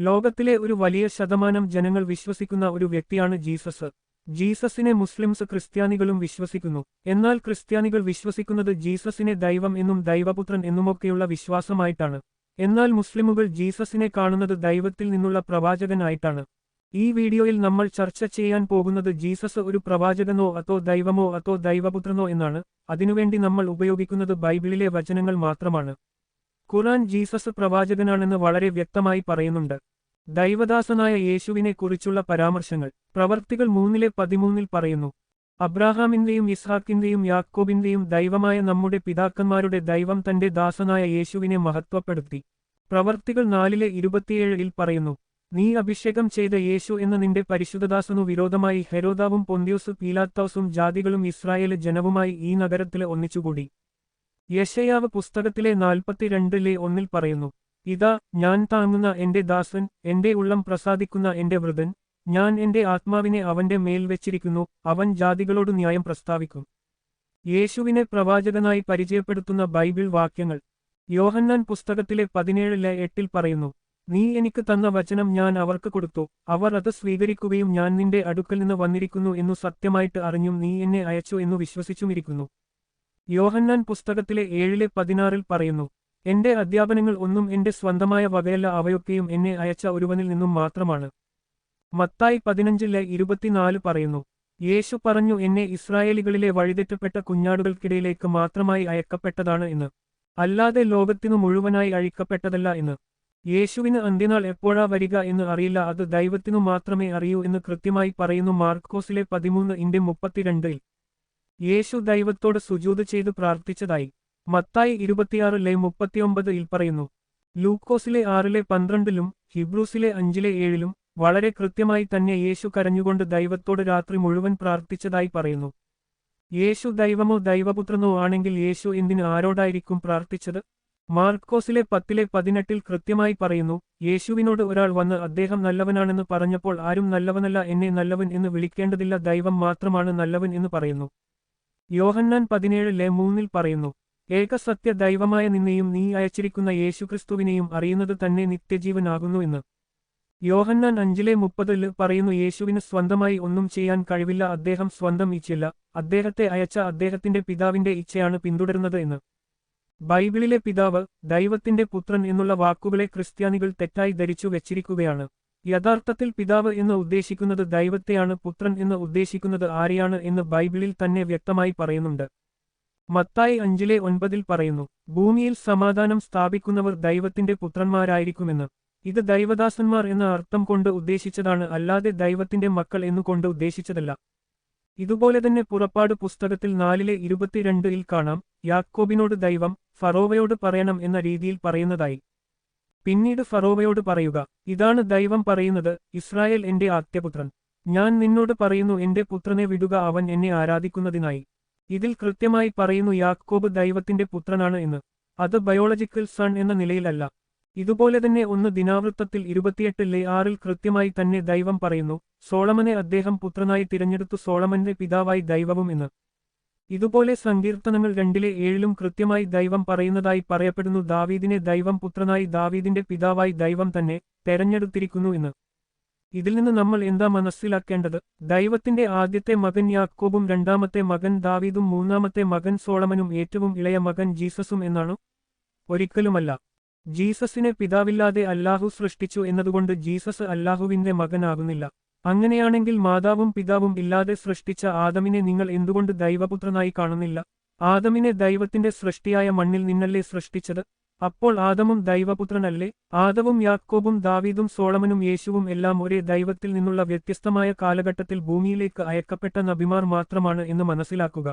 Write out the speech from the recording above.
ലോകത്തിലെ ഒരു വലിയ ശതമാനം ജനങ്ങൾ വിശ്വസിക്കുന്ന ഒരു വ്യക്തിയാണ് ജീസസ്. ജീസസിനെ മുസ്ലിംസ് ക്രിസ്ത്യാനികളും വിശ്വസിക്കുന്നു. എന്നാൽ ക്രിസ്ത്യാനികൾ വിശ്വസിക്കുന്നത് ജീസസിനെ ദൈവം എന്നും ദൈവപുത്രൻ എന്നുമൊക്കെയുള്ള വിശ്വാസമായിട്ടാണ്. എന്നാൽ മുസ്ലിമുകൾ ജീസസിനെ കാണുന്നത് ദൈവത്തിൽ നിന്നുള്ള പ്രവാചകനായിട്ടാണ്. ഈ വീഡിയോയിൽ നമ്മൾ ചർച്ച ചെയ്യാൻ പോകുന്നത് ജീസസ് ഒരു പ്രവാചകനോ അതോ ദൈവമോ അതോ ദൈവപുത്രനോ എന്നാണ്. അതിനുവേണ്ടി നമ്മൾ ഉപയോഗിക്കുന്നത് ബൈബിളിലെ വചനങ്ങൾ മാത്രമാണ്. ഖുറാൻ ജീസസ് പ്രവാചകനാണെന്ന് വളരെ വ്യക്തമായി പറയുന്നുണ്ട്. ദൈവദാസനായ യേശുവിനെക്കുറിച്ചുള്ള പരാമർശങ്ങൾ. പ്രവർത്തികൾ മൂന്നിലെ പതിമൂന്നിൽ പറയുന്നു. അബ്രാഹാമിന്റെയും ഇസ്ഹാക്കിന്റെയും യാക്കോബിന്റെയും ദൈവമായ നമ്മുടെ പിതാക്കന്മാരുടെ ദൈവം തന്റെ ദാസനായ യേശുവിനെ മഹത്വപ്പെടുത്തി. പ്രവർത്തികൾ നാലിലെ ഇരുപത്തിയേഴിൽ പറയുന്നു. നീ അഭിഷേകം ചെയ്ത യേശു എന്ന നിന്റെ പരിശുദ്ധദാസനു വിരോധമായി ഹെരോദാവും പൊന്തിയോസ് പീലാത്തോസും ജാതികളും ഇസ്രായേൽ ജനവുമായി ഈ നഗരത്തിലെ ഒന്നിച്ചുകൂടി. യശയാവ് പുസ്തകത്തിലെ നാൽപ്പത്തിരണ്ടിലെ ഒന്നിൽ പറയുന്നു. ഇതാ ഞാൻ താങ്ങുന്ന എന്റെ ദാസൻ എന്റെ ഉള്ളം പ്രസാദിക്കുന്ന എന്റെ വൃതൻ ഞാൻ എന്റെ ആത്മാവിനെ അവന്റെ മേൽ വെച്ചിരിക്കുന്നു അവൻ ജാതികളോട് ന്യായം പ്രസ്താവിക്കും. യേശുവിനെ പ്രവാചകനായി പരിചയപ്പെടുത്തുന്ന ബൈബിൾ വാക്യങ്ങൾ. യോഹന്നാൻ പുസ്തകത്തിലെ പതിനേഴിലെ എട്ടിൽ പറയുന്നു നീ എനിക്ക് തന്ന വചനം ഞാൻ അവർക്ക് കൊടുത്തു അവർ അത് സ്വീകരിക്കുകയും ഞാൻ നിന്റെ അടുക്കൽ നിന്ന് വന്നിരിക്കുന്നു എന്നു സത്യമായിട്ട് അറിഞ്ഞും നീ എന്നെ അയച്ചു എന്നു വിശ്വസിച്ചുമിരിക്കുന്നു. യോഹന്നാൻ പുസ്തകത്തിലെ ഏഴിലെ പതിനാറിൽ പറയുന്നു എന്റെ അധ്യാപനങ്ങൾ ഒന്നും എന്റെ സ്വന്തമായ വകയല്ല അവയൊക്കെയും എന്നെ അയച്ച ഒരുവനിൽ നിന്നും മാത്രമാണ്. മത്തായി പതിനഞ്ചിലെ ഇരുപത്തിനാല് പറയുന്നു യേശു പറഞ്ഞു എന്നെ ഇസ്രായേലികളിലെ വഴിതെറ്റപ്പെട്ട കുഞ്ഞാടുകൾക്കിടയിലേക്ക് മാത്രമായി അയക്കപ്പെട്ടതാണ് എന്ന്. അല്ലാതെ ലോകത്തിനു മുഴുവനായി അഴിക്കപ്പെട്ടതല്ല എന്ന്. യേശുവിന് അന്ത്യനാൾ എപ്പോഴാ വരിക എന്ന് അറിയില്ല അത് ദൈവത്തിനു മാത്രമേ അറിയൂ എന്ന് കൃത്യമായി പറയുന്നു മാർക്കോസിലെ പതിമൂന്ന് ഇന്റെ മുപ്പത്തിരണ്ടിൽ. യേശു ദൈവത്തോട് സുജൂത് ചെയ്ത് പ്രാർത്ഥിച്ചതായി. മത്തായി ഇരുപത്തിയാറിലെ മുപ്പത്തിയൊമ്പതിൽ പറയുന്നു ലൂക്കോസിലെ ആറിലെ പന്ത്രണ്ടിലും ഹിബ്രൂസിലെ അഞ്ചിലെ ഏഴിലും വളരെ കൃത്യമായി തന്നെ യേശു കരഞ്ഞുകൊണ്ട് ദൈവത്തോട് രാത്രി മുഴുവൻ പ്രാർത്ഥിച്ചതായി പറയുന്നു. യേശു ദൈവമോ ദൈവപുത്രനോ ആണെങ്കിൽ യേശു എന്തിന് ആരോടായിരിക്കും പ്രാർത്ഥിച്ചത്? മാർക്കോസിലെ പത്തിലെ പതിനെട്ടിൽ കൃത്യമായി പറയുന്നു യേശുവിനോട് ഒരാൾ വന്ന് അദ്ദേഹം നല്ലവനാണെന്ന് പറഞ്ഞപ്പോൾ ആരും നല്ലവനല്ല എന്നെ നല്ലവൻ എന്ന് വിളിക്കേണ്ടതില്ല ദൈവം മാത്രമാണ് നല്ലവൻ എന്ന് പറയുന്നു. യോഹന്നാൻ പതിനേഴിലെ മൂന്നിൽ പറയുന്നു ഏകസത്യ ദൈവമായ നിന്നെയും നീ അയച്ചിരിക്കുന്ന യേശുക്രിസ്തുവിനെയും അറിയുന്നത് തന്നെ നിത്യജീവനാകുന്നു എന്ന്. യോഹന്നാൻ അഞ്ചിലെ മുപ്പതിൽ പറയുന്നു യേശുവിന് സ്വന്തമായി ഒന്നും ചെയ്യാൻ കഴിവില്ല അദ്ദേഹം സ്വന്തം ഇച്ഛയില്ല അദ്ദേഹത്തെ അയച്ച അദ്ദേഹത്തിന്റെ പിതാവിന്റെ ഇച്ഛയാണ് പിന്തുടരുന്നത് എന്ന്. ബൈബിളിലെ പിതാവ് ദൈവത്തിന്റെ പുത്രൻ എന്നുള്ള വാക്കുകളെ ക്രിസ്ത്യാനികൾ തെറ്റായി ധരിച്ചു വെച്ചിരിക്കുകയാണ്. യഥാർത്ഥത്തിൽ പിതാവ് എന്ന് ഉദ്ദേശിക്കുന്നത് ദൈവത്തെയാണ് പുത്രൻ എന്ന് ഉദ്ദേശിക്കുന്നത് ആരെയാണ് എന്ന് ബൈബിളിൽ തന്നെ വ്യക്തമായി പറയുന്നുണ്ട്. മത്തായി അഞ്ചിലെ ഒൻപതിൽ പറയുന്നു ഭൂമിയിൽ സമാധാനം സ്ഥാപിക്കുന്നവർ ദൈവത്തിന്റെ പുത്രന്മാരായിരിക്കുമെന്ന്. ഇത് ദൈവദാസന്മാർ എന്ന അർത്ഥം കൊണ്ട് ഉദ്ദേശിച്ചതാണ് അല്ലാതെ ദൈവത്തിന്റെ മക്കൾ എന്നുകൊണ്ട് ഉദ്ദേശിച്ചതല്ല. ഇതുപോലെ തന്നെ പുറപ്പാട് പുസ്തകത്തിൽ നാലിലെ ഇരുപത്തിരണ്ടിൽ കാണാം യാക്കോബിനോട് ദൈവം ഫറോവയോട് പറയണം എന്ന രീതിയിൽ പറയുന്നതായി. പിന്നീട് ഫറോവയോട് പറയുക ഇതാണ് ദൈവം പറയുന്നത് ഇസ്രായേൽ എന്റെ ആദ്യപുത്രൻ. ഞാൻ നിന്നോട് പറയുന്നു എന്റെ പുത്രനെ വിടുക അവൻ എന്നെ ആരാധിക്കുന്നതിനായി. ഇതിൽ കൃത്യമായി പറയുന്നു യാക്കോബ് ദൈവത്തിന്റെ പുത്രനാണ് എന്ന്. അത് ബയോളജിക്കൽ സൺ എന്ന നിലയിലല്ല. ഇതുപോലെ തന്നെ ഒന്ന് ദിനാവൃത്തത്തിൽ ഇരുപത്തിയെട്ട് ലേ ആറിൽ കൃത്യമായി തന്നെ ദൈവം പറയുന്നു സോളമനെ അദ്ദേഹം പുത്രനായി തിരഞ്ഞെടുത്തു സോളമന്റെ പിതാവായി ദൈവവും എന്ന്. ഇതുപോലെ സങ്കീർത്തനങ്ങൾ രണ്ടിലെ ഏഴിലും കൃത്യമായി ദൈവം പറയുന്നതായി പറയപ്പെടുന്നു ദാവീദിനെ ദൈവം പുത്രനായി ദാവീദിന്റെ പിതാവായി ദൈവം തന്നെ തെരഞ്ഞെടുത്തിരിക്കുന്നു എന്ന്. ഇതിൽ നിന്ന് നമ്മൾ എന്താ മനസ്സിലാക്കേണ്ടത്? ദൈവത്തിന്റെ ആദ്യത്തെ മകൻ യാക്കോബും രണ്ടാമത്തെ മകൻ ദാവീദും മൂന്നാമത്തെ മകൻ സോളമനും ഏറ്റവും ഇളയ മകൻ ജീസസും എന്നാണ്? ഒരിക്കലുമല്ല. ജീസസിനെ പിതാവില്ലാതെ അല്ലാഹു സൃഷ്ടിച്ചു എന്നതുകൊണ്ട് ജീസസ് അല്ലാഹുവിന്റെ മകനാകുന്നില്ല. അങ്ങനെയാണെങ്കിൽ മാതാവും പിതാവും ഇല്ലാതെ സൃഷ്ടിച്ച ആദമിനെ നിങ്ങൾ എന്തുകൊണ്ട് ദൈവപുത്രനായി കാണുന്നില്ല? ആദമിനെ ദൈവത്തിന്റെ സൃഷ്ടിയായ മണ്ണിൽ നിന്നല്ലേ സൃഷ്ടിച്ചത്? അപ്പോൾ ആദമും ദൈവപുത്രനല്ലേ? ആദവും യാക്കോബും ദാവീദും സോളമനും യേശുവും എല്ലാം ഒരേ ദൈവത്തിൽ നിന്നുള്ള വ്യത്യസ്തമായ കാലഘട്ടത്തിൽ ഭൂമിയിലേക്ക് അയക്കപ്പെട്ട നബിമാർ മാത്രമാണ് എന്ന് മനസ്സിലാക്കുക.